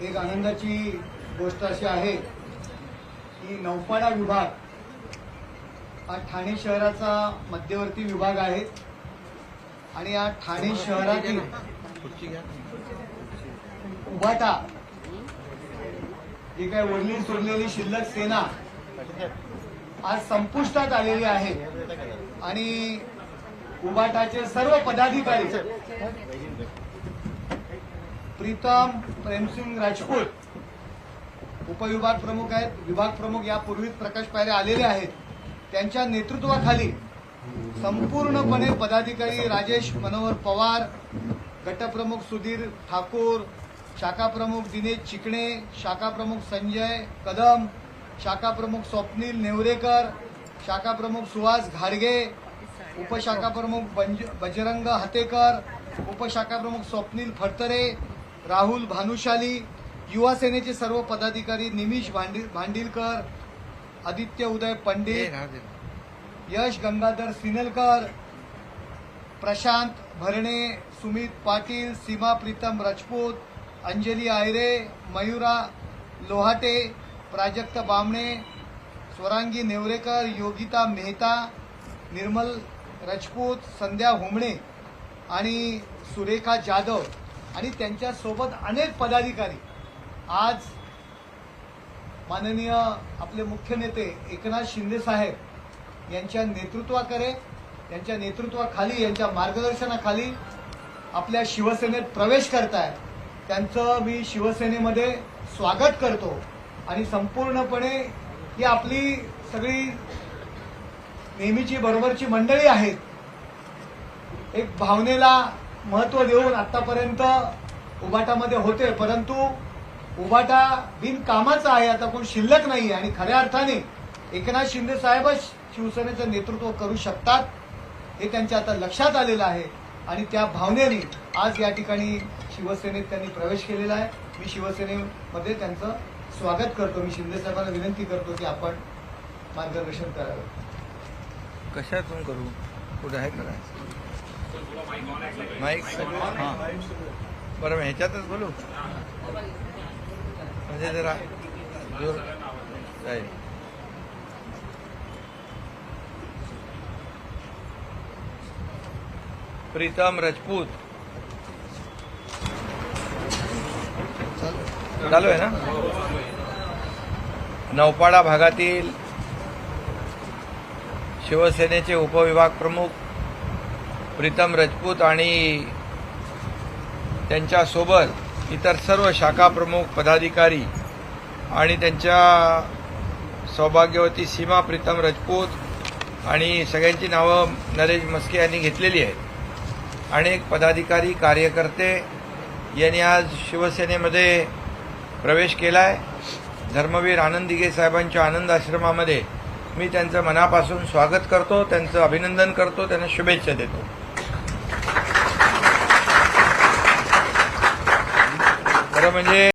एक आनंदाची गोष्ट अशी आहे की नौपाडा विभाग हा ठाणे शहराचा मध्यवर्ती विभाग आहे आणि या ठाणे शहरातील उभाटा जी काय वडली सोडलेली शिल्लक सेना आज संपुष्टात आलेली आहे आणि उभाटाचे सर्व पदाधिकारी प्रीतम प्रेमसिंग राजपूत. उपविभाग प्रमुख आहेत. विभाग प्रमुख यापूर्वीच प्रकाश पायरे आलेले आहेत. त्यांच्या नेतृत्वाखाली संपूर्णपणे पदाधिकारी राजेश मनोहर पवार गटप्रमुख सुधीर ठाकूर शाखा प्रमुख दिनेश चिकणे शाखा प्रमुख संजय कदम शाखा प्रमुख स्वप्नील नेवरेकर शाखा प्रमुख सुहास घाडगे उपशाखा प्रमुख बंज- बजरंग हतेकर उपशाखा प्रमुख स्वप्नील फडतरे राहुल भानुशाली युवा सेनेचे सर्व पदाधिकारी निमिष भांडी भांडिलकर आदित्य उदय पंडित यश गंगाधर सिनलकर प्रशांत भरणे सुमित पाटील सीमा प्रीतम राजपूत अंजली आयरे मयुरा लोहाटे प्राजक्त बामणे स्वरांगी नेवरेकर योगिता मेहता निर्मल राजपूत संध्या हुमणे आणि सुरेखा जाधव. आणि त्यांच्यासोबत अनेक पदाधिकारी. आज माननीय आपले मुख्य नेते एकनाथ शिंदे साहेब यांच्या नेतृत्वाकडे यांच्या नेतृत्वाखाली यांच्या मार्गदर्शनाखाली आपल्या शिवसेनेत प्रवेश करतायत. त्यांचं मी शिवसेनेमध्ये स्वागत करतो आणि संपूर्णपणे ही आपली सगळी नेहमीची बरोबरची मंडळी आहेत. एक भावनेला महत्त्व देऊन आतापर्यंत उबाटामध्ये होते परंतु उबाटा बिनकामाचा आहे आता कोण शिल्लक नाही आणि खऱ्या अर्थाने एकनाथ शिंदे साहेबच शिवसेनेचं नेतृत्व करू शकतात हे त्यांच्या आता लक्षात आलेलं आहे. आणि त्या भावनेने आज या ठिकाणी शिवसेनेत त्यांनी प्रवेश केलेला आहे. मी शिवसेनेमध्ये त्यांचं स्वागत करतो. मी शिंदे साहेबांना विनंती करतो की आपण मार्गदर्शन करावं. कशातून करू? कुठे आहे करायचं माईक? हां. बरं मग ह्याच्यातच बोलू? म्हणजे जरा जोर. जाईल प्रीतम राजपूत. चालू आहे ना? नौपाडा भागातील शिवसेनेचे उपविभाग प्रमुख प्रीतम राजपूत आणि त्यांच्यासोबत इतर सर्व शाखा प्रमुख पदाधिकारी आणि त्यांच्या सौभाग्यवती सीमा प्रीतम राजपूत आणि सगळ्यांची नावं नरेश मस्के यांनी घेतलेली आहेत. अनेक पदाधिकारी कार्यकर्ते यांनी आज शिवसेनेमध्ये प्रवेश केला आहे धर्मवीर आनंद दिघे साहेबांच्या आनंद आश्रमामध्ये मी त्यांचं मनापासून स्वागत करतो त्यांचं अभिनंदन करतो त्यांना शुभेच्छा देतो. खरं म्हणजे